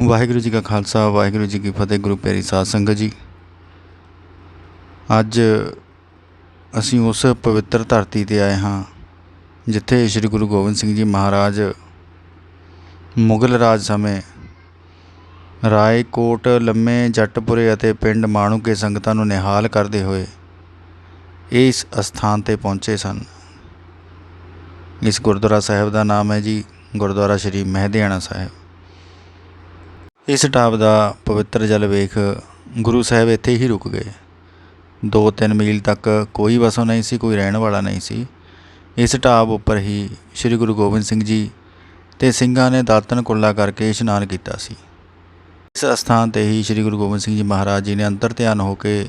ਵਾਹਿਗੁਰੂ ਜੀ ਕਾ ਖਾਲਸਾ, ਵਾਹਿਗੁਰੂ ਜੀ ਕੀ ਫਤਿਹ, ਗੁਰੂ ਪਿਆਰੀ ਸਾਧ ਸੰਗਤ ਜੀ। ਅੱਜ ਅਸੀਂ ਉਸ ਪਵਿੱਤਰ ਧਰਤੀ ਤੇ ਆਏ ਹਾਂ, ਜਿੱਥੇ ਸ੍ਰੀ ਗੁਰੂ ਗੋਬਿੰਦ ਸਿੰਘ ਜੀ ਮਹਾਰਾਜ ਮੁਗਲ ਰਾਜ ਸਮੇਂ ਰਾਏਕੋਟ, ਲੰਮੇ ਜੱਟਪੁਰੇ ਅਤੇ ਪਿੰਡ ਮਾਣੂਕੇ ਸੰਗਤਾਂ ਨੂੰ ਨਿਹਾਲ ਕਰਦੇ ਹੋਏ ਇਸ ਅਸਥਾਨ ਤੇ ਪਹੁੰਚੇ ਸਨ। ਇਸ ਗੁਰਦੁਆਰਾ ਸਾਹਿਬ ਦਾ ਨਾਮ ਹੈ ਜੀ ਗੁਰਦੁਆਰਾ ਸ੍ਰੀ ਮਹਿਦਿਆਣਾ ਸਾਹਿਬ। ਇਸ ਢਾਬ ਦਾ ਪਵਿੱਤਰ ਜਲ ਵੇਖ ਗੁਰੂ ਸਾਹਿਬ ਇੱਥੇ ਹੀ ਰੁਕ ਗਏ। ਦੋ ਤਿੰਨ ਮੀਲ ਤੱਕ ਕੋਈ ਵਸੋਂ ਨਹੀਂ ਸੀ, ਕੋਈ ਰਹਿਣ ਵਾਲਾ ਨਹੀਂ ਸੀ। ਇਸ ਢਾਬ ਉੱਪਰ ਹੀ ਸ੍ਰੀ ਗੁਰੂ ਗੋਬਿੰਦ ਸਿੰਘ ਜੀ ਤੇ ਸਿੰਘਾਂ ਨੇ ਦਾਤਨ ਕੁੱਲਾ ਕਰਕੇ ਇਸ਼ਨਾਨ ਕੀਤਾ ਸੀ। ਇਸ ਅਸਥਾਨ ਤੇ ਹੀ ਸ੍ਰੀ ਗੁਰੂ ਗੋਬਿੰਦ ਸਿੰਘ ਜੀ ਮਹਾਰਾਜ ਜੀ ਨੇ ਅੰਤਰ ਧਿਆਨ ਹੋ ਕੇ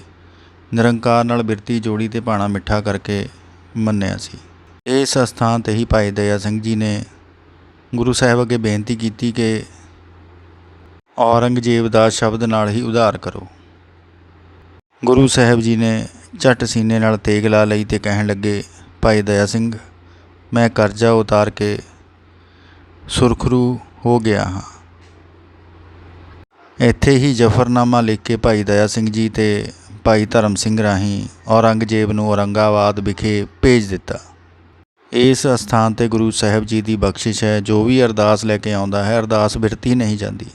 ਨਿਰੰਕਾਰ ਨਾਲ ਬਿਰਤੀ ਜੋੜੀ ਤੇ ਭਾਣਾ ਮਿੱਠਾ ਕਰਕੇ ਮੰਨਿਆ ਸੀ। ਇਸ ਅਸਥਾਨ ਤੇ ਹੀ ਭਾਈ ਦਇਆ ਸਿੰਘ ਜੀ ਨੇ ਗੁਰੂ ਸਾਹਿਬ ਅੱਗੇ ਬੇਨਤੀ ਕੀਤੀ ਕਿ ਔਰੰਗਜ਼ੇਬ ਦਾ ਸ਼ਬਦ ਨਾਲ ਹੀ ਉਧਾਰ ਕਰੋ। ਗੁਰੂ ਸਾਹਿਬ ਜੀ ਨੇ ਝੱਟ ਸੀਨੇ ਨਾਲ ਤੇਗ ਲਾ ਲਈ ਤੇ ਕਹਿਣ ਲੱਗੇ, ਭਾਈ ਦਇਆ ਸਿੰਘ, ਮੈਂ ਕਰਜ਼ਾ ਉਤਾਰ ਕੇ ਸੁਰਖਰੂ ਹੋ ਗਿਆ ਹਾਂ। ਇੱਥੇ ਹੀ ਜਫਰਨਾਮਾ ਲਿਖ ਕੇ ਭਾਈ ਦਇਆ ਸਿੰਘ ਜੀ ਤੇ ਭਾਈ ਧਰਮ ਸਿੰਘ ਰਾਹੀਂ ਔਰੰਗਜ਼ੇਬ ਨੂੰ ਔਰੰਗਾਬਾਦ ਵਿਖੇ ਭੇਜ ਦਿੱਤਾ। ਇਸ ਅਸਥਾਨ ਤੇ ਗੁਰੂ ਸਾਹਿਬ ਜੀ ਦੀ ਬਖਸ਼ਿਸ਼ ਹੈ। ਜੋ ਵੀ ਅਰਦਾਸ ਲੈ ਕੇ ਆਉਂਦਾ ਹੈ, ਅਰਦਾਸ ਬਿਰਤੀ ਨਹੀਂ ਜਾਂਦੀ।